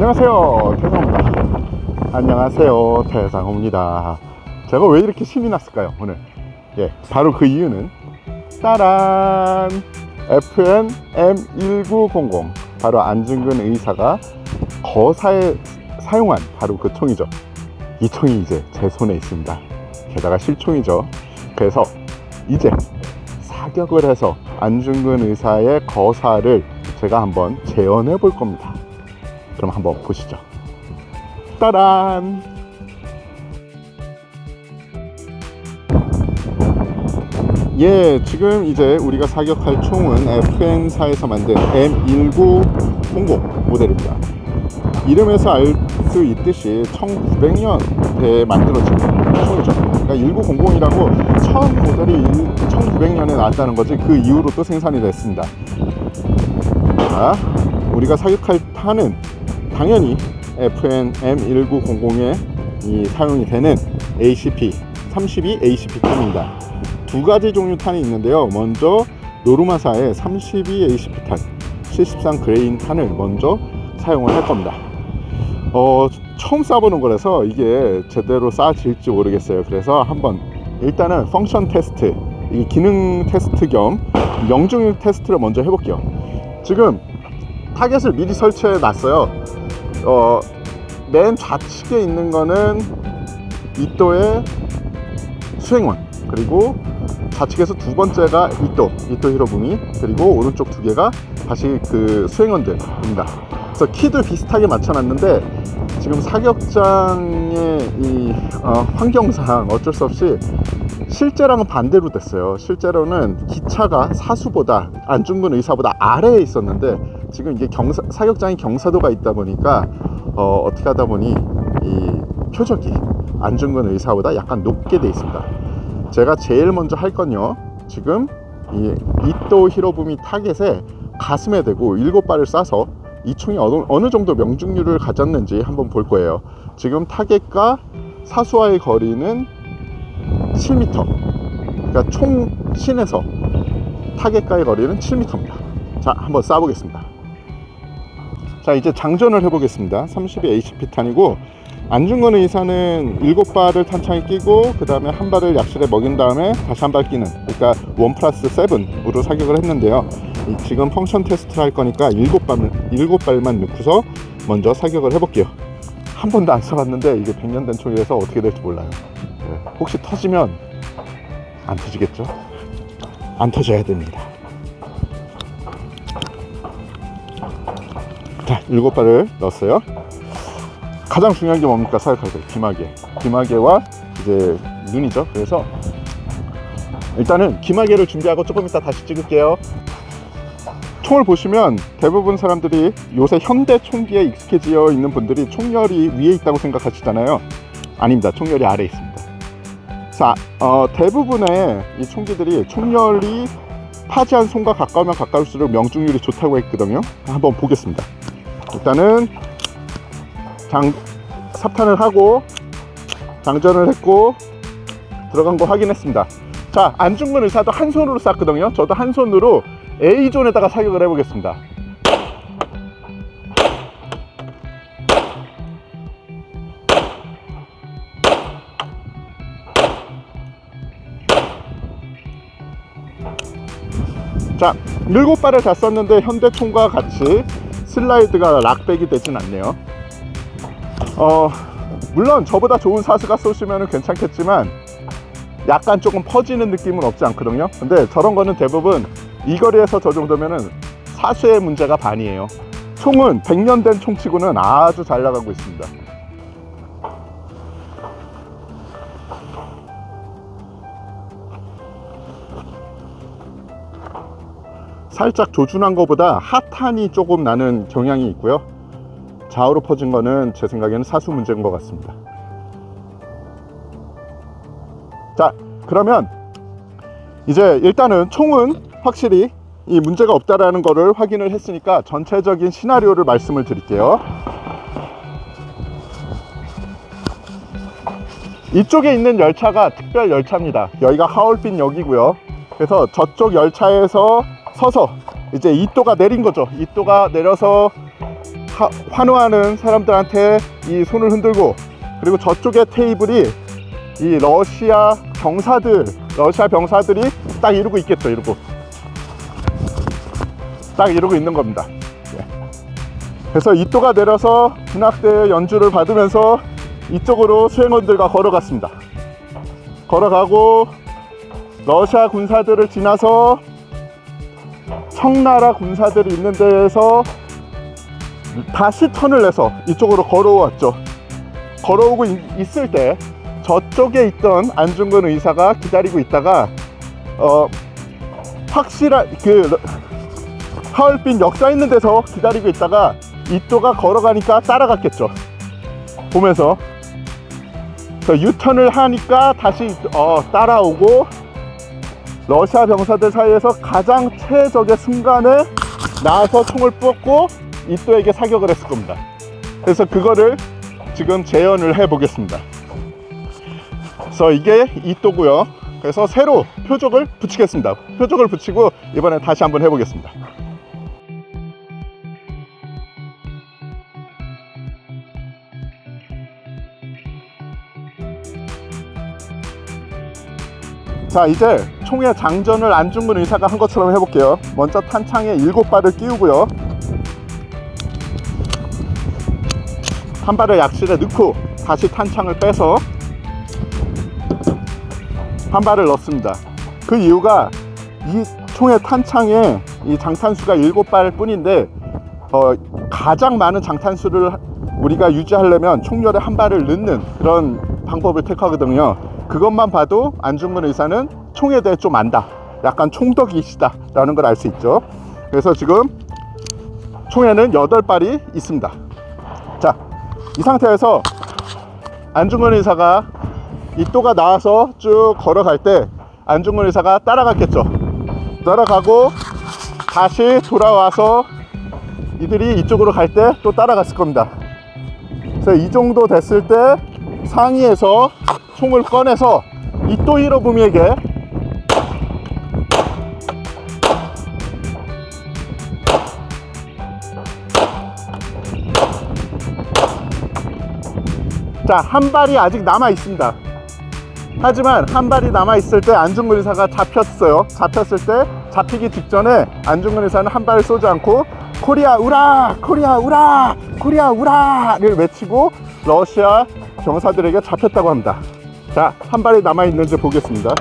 안녕하세요. 태상호입니다. 안녕하세요. 태상호입니다. 제가 왜 이렇게 신이 났을까요 오늘? 예 바로 그 이유는 따란! FN M1900 바로 안중근 의사가 거사에 사용한 바로 그 총이죠. 이 총이 이제 제 손에 있습니다. 게다가 실총이죠. 그래서 이제 사격을 해서 안중근 의사의 거사를 제가 한번 재현해 볼 겁니다 그럼 한번 보시죠. 따란! 예, 지금 이제 우리가 사격할 총은 FN사에서 만든 M1900 모델입니다. 이름에서 알 수 있듯이 1900년대에 만들어진 총이죠. 그러니까 1900이라고 처음 모델이 1900년에 나왔다는 거지 그 이후로 또 생산이 됐습니다. 자, 우리가 사격할 탄은 당연히 FN M1900에 이 사용이 되는 ACP 32 ACP 탄입니다. 두 가지 종류 탄이 있는데요. 먼저 노르마사의 32 ACP 탄, 73 그레인 탄을 먼저 사용을 할 겁니다. 어, 처음 쏴보는 거라서 이게 제대로 쏴질지 모르겠어요. 그래서 한번 일단은 펑션 테스트, 이 기능 테스트 겸 명중률 테스트를 먼저 해볼게요. 지금 타겟을 미리 설치해 놨어요. 어, 맨 좌측에 있는 거는 이또의 수행원 그리고 좌측에서 두 번째가 이또 이또 히로부미 그리고 오른쪽 두 개가 다시 그 수행원들입니다. 그래서 키도 비슷하게 맞춰놨는데 지금 사격장의 이 어, 환경상 어쩔 수 없이 실제랑은 반대로 됐어요. 실제로는 기차가 사수보다 안중근 의사보다 아래에 있었는데 지금 이게 경사, 사격장이 경사도가 있다 보니까 어, 어떻게 하다 보니 이 표적이 안중근 의사보다 약간 높게 돼 있습니다. 제가 제일 먼저 할 건요. 지금 이 이또 히로부미 타겟에 가슴에 대고 일곱 발을 쏴서 이 총이 어느, 어느 정도 명중률을 가졌는지 한번 볼 거예요. 지금 타겟과 사수와의 거리는 7m. 그러니까 총 신에서 타겟과의 거리는 7m입니다. 자, 한번 쏴보겠습니다. 자, 이제 장전을 해보겠습니다. 32 HP 탄이고 안중근 의사는 7발을 탄창에 끼고 그 다음에 한 발을 약실에 먹인 다음에 다시 한 발 끼는 그러니까 원 플러스 세븐으로 사격을 했는데요. 이 지금 펑션 테스트를 할 거니까 7발만, 7발만 넣고서 먼저 사격을 해볼게요. 한 번도 안 써봤는데 이게 100년 된 총이라서 어떻게 될지 몰라요. 네, 혹시 터지면 안 터지겠죠? 안 터져야 됩니다. 자, 일곱 발을 넣었어요. 가장 중요한 게 뭡니까? 사격할 때 기마개. 기마개와 이제 눈이죠. 그래서 일단은 기마개를 준비하고 조금 이따 다시 찍을게요. 총을 보시면 대부분 사람들이 요새 현대 총기에 익숙해져 있는 분들이 총열이 위에 있다고 생각하시잖아요. 아닙니다. 총열이 아래에 있습니다. 자, 어, 대부분의 이 총기들이 총열이 파지한 손과 가까우면 가까울수록 명중률이 좋다고 했거든요. 한번 보겠습니다. 일단은 장 삽탄을 하고 장전을 했고 들어간 거 확인했습니다. 자, 안중근 의사도 한 손으로 쐈거든요. 저도 한 손으로 A존에다가 사격을 해보겠습니다. 자, 일곱 발을 다 썼는데 현대총과 같이 슬라이드가 락백이 되진 않네요. 어, 물론 저보다 좋은 사수가 쏘시면 괜찮겠지만 약간 조금 퍼지는 느낌은 없지 않거든요. 근데 저런 거는 대부분 이 거리에서 저 정도면은 사수의 문제가 반이에요. 총은 100년 된 총치고는 아주 잘 나가고 있습니다. 살짝 조준한 것보다 핫한이 조금 나는 경향이 있고요. 좌우로 퍼진 거는 제 생각에는 사수 문제인 것 같습니다. 자, 그러면 이제 일단은 총은 확실히 이 문제가 없다라는 거를 확인을 했으니까 전체적인 시나리오를 말씀을 드릴게요. 이쪽에 있는 열차가 특별 열차입니다. 여기가 하얼빈 역이고요. 그래서 저쪽 열차에서 서서 이제 이또가 내린 거죠. 이또가 내려서 하- 환호하는 사람들한테 이 손을 흔들고 그리고 저쪽에 테이블이 이 러시아 병사들 러시아 병사들이 딱 이러고 있겠죠 이러고 딱 이러고 있는 겁니다 예. 그래서 이또가 내려서 군악대 연주를 받으면서 이쪽으로 수행원들과 걸어갔습니다 걸어가고 러시아 군사들을 지나서 청나라 군사들이 있는 데에서 다시 턴을 내서 이쪽으로 걸어왔죠. 걸어오고 있, 있을 때 저쪽에 있던 안중근 의사가 기다리고 있다가 어 확실한 그 러- 하얼빈 역사 있는 데서 기다리고 있다가 이또가 걸어가니까 따라갔겠죠. 보면서 그 유턴을 하니까 다시 어, 따라오고 러시아 병사들 사이에서 가장 최적의 순간에 나와서 총을 뽑고 이또에게 사격을 했을 겁니다. 그래서 그거를 지금 재현을 해 보겠습니다. 그래서 이게 이또고요. 그래서 새로 표적을 붙이겠습니다. 표적을 붙이고 이번에 다시 한번 해보겠습니다. 자 이제 총의 장전을 안중근 의사가 한 것처럼 해볼게요. 먼저 탄창에 일곱 발을 끼우고요. 한 발을 약실에 넣고 다시 탄창을 빼서 한 발을 넣습니다. 그 이유가 이 총의 탄창에 이 장탄수가 일곱 발 뿐인데 어, 가장 많은 장탄수를 우리가 유지하려면 총열에 한 발을 넣는 그런 방법을 택하거든요. 그것만 봐도 안중근 의사는 총에 대해 좀 안다. 약간 총덕이시다. 라는 걸 알 수 있죠. 그래서 지금 총에는 여덟 발이 있습니다. 자, 이 상태에서 안중근 의사가 이또가 나와서 쭉 걸어갈 때 안중근 의사가 따라갔겠죠. 따라가고 다시 돌아와서 이들이 이쪽으로 갈 때 또 따라갔을 겁니다. 그래서 이 정도 됐을 때 상위에서 총을 꺼내서 이또 히로부미에게 자, 한 발이 아직 남아 있습니다. 하지만 한 발이 남아 있을 때 안중근 의사가 잡혔어요. 잡혔을 때 잡히기 직전에 안중근 의사는 한 발을 쏘지 않고 코리아 우라 코리아 우라 코리아 우라를 외치고 러시아 병사들에게 잡혔다고 합니다. 자, 한 발이 남아 있는지 보겠습니다.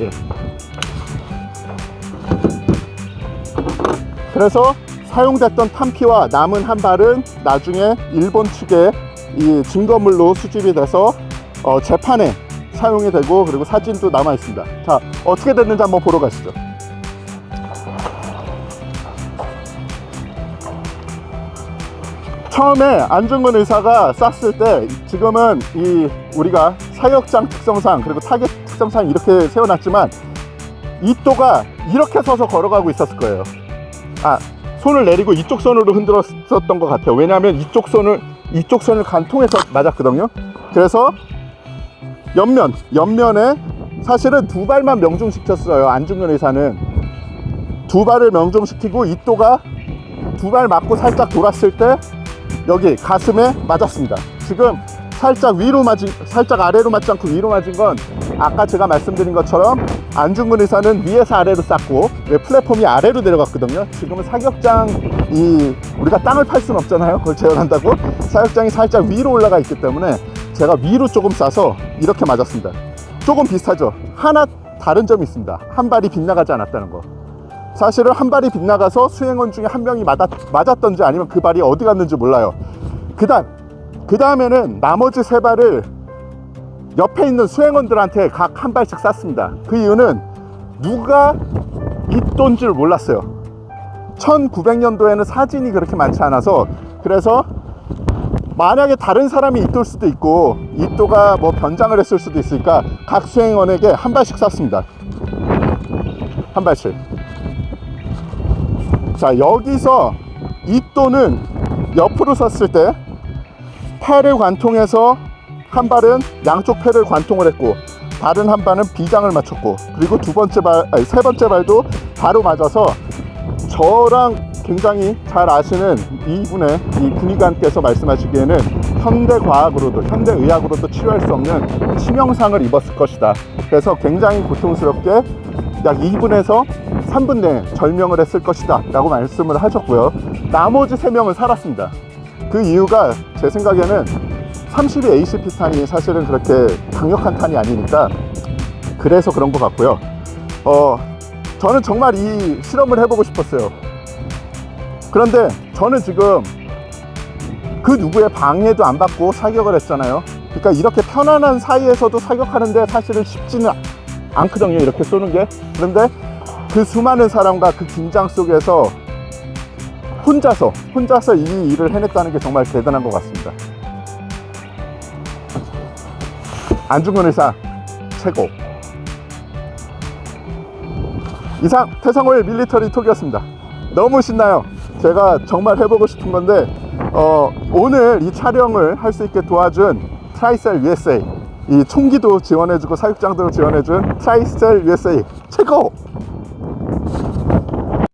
예. 그래서 사용됐던 탄피와 남은 한 발은 나중에 일본 측에 이 증거물로 수집이 돼서 어, 재판에 사용이 되고 그리고 사진도 남아 있습니다. 자 어떻게 됐는지 한번 보러 가시죠. 처음에 안중근 의사가 쐈을 때 지금은 이 우리가 사격장 특성상 그리고 타겟 특성상 이렇게 세워놨지만 이또가 이렇게 서서 걸어가고 있었을 거예요. 아 손을 내리고 이쪽 손으로 흔들었었던 것 같아요. 왜냐하면 이쪽 손을 이쪽 손을 간 통해서 맞았거든요. 그래서 옆면 옆면에 사실은 두 발만 명중시켰어요. 안중근 의사는 두 발을 명중시키고 이또가 두 발 맞고 살짝 돌았을 때 여기 가슴에 맞았습니다. 지금 살짝 위로 맞은 살짝 아래로 맞지 않고 위로 맞은 건 아까 제가 말씀드린 것처럼 안중근 의사는 위에서 아래로 쌌고 왜 플랫폼이 아래로 내려갔거든요. 지금은 사격장 이 우리가 땅을 팔 수는 없잖아요. 그걸 재현한다고 사격장이 살짝 위로 올라가 있기 때문에 제가 위로 조금 쏴서 이렇게 맞았습니다. 조금 비슷하죠. 하나 다른 점이 있습니다. 한 발이 빗나가지 않았다는 거. 사실은 한 발이 빗나가서 수행원 중에 한 명이 맞았, 맞았던지 아니면 그 발이 어디 갔는지 몰라요. 그 다음, 그 다음에는 나머지 세 발을 옆에 있는 수행원들한테 각 한 발씩 쐈습니다. 그 이유는 누가 있던 줄 몰랐어요. 1900년도에는 사진이 그렇게 많지 않아서 그래서 만약에 다른 사람이 있을 수도 있고 이또가 뭐 변장을 했을 수도 있으니까 각 수행원에게 한 발씩 쐈습니다. 한 발씩. 자 여기서 이또는 옆으로 섰을 때 팔을 관통해서 한 발은 양쪽 팔을 관통을 했고 다른 한 발은 비장을 맞췄고 그리고 두 번째 발, 아니 세 번째 발도 바로 맞아서 저랑 굉장히 잘 아시는 이분의 이 군의관께서 말씀하시기에는 현대 과학으로도 현대 의학으로도 치료할 수 없는 치명상을 입었을 것이다. 그래서 굉장히 고통스럽게 약 2분에서 3분 내에 절명을 했을 것이다. 라고 말씀을 하셨고요. 나머지 3명은 살았습니다. 그 이유가 제 생각에는 32 ACP 탄이 사실은 그렇게 강력한 탄이 아니니까 그래서 그런 것 같고요. 어, 저는 정말 이 실험을 해보고 싶었어요. 그런데 저는 지금 그 누구의 방해도 안 받고 사격을 했잖아요. 그러니까 이렇게 편안한 사이에서도 사격하는데 사실은 쉽지는 않거든요. 이렇게 쏘는 게. 그런데 그 수많은 사람과 그 긴장 속에서 혼자서, 혼자서 이 일을 해냈다는 게 정말 대단한 것 같습니다. 안중근 의사, 최고. 이상 태상호의 밀리터리 톡이었습니다. 너무 신나요. 제가 정말 해보고 싶은 건데 어, 오늘 이 촬영을 할 수 있게 도와준 트라이셀 USA 이 총기도 지원해주고 사육장도 지원해준 트라이셀 USA 최고!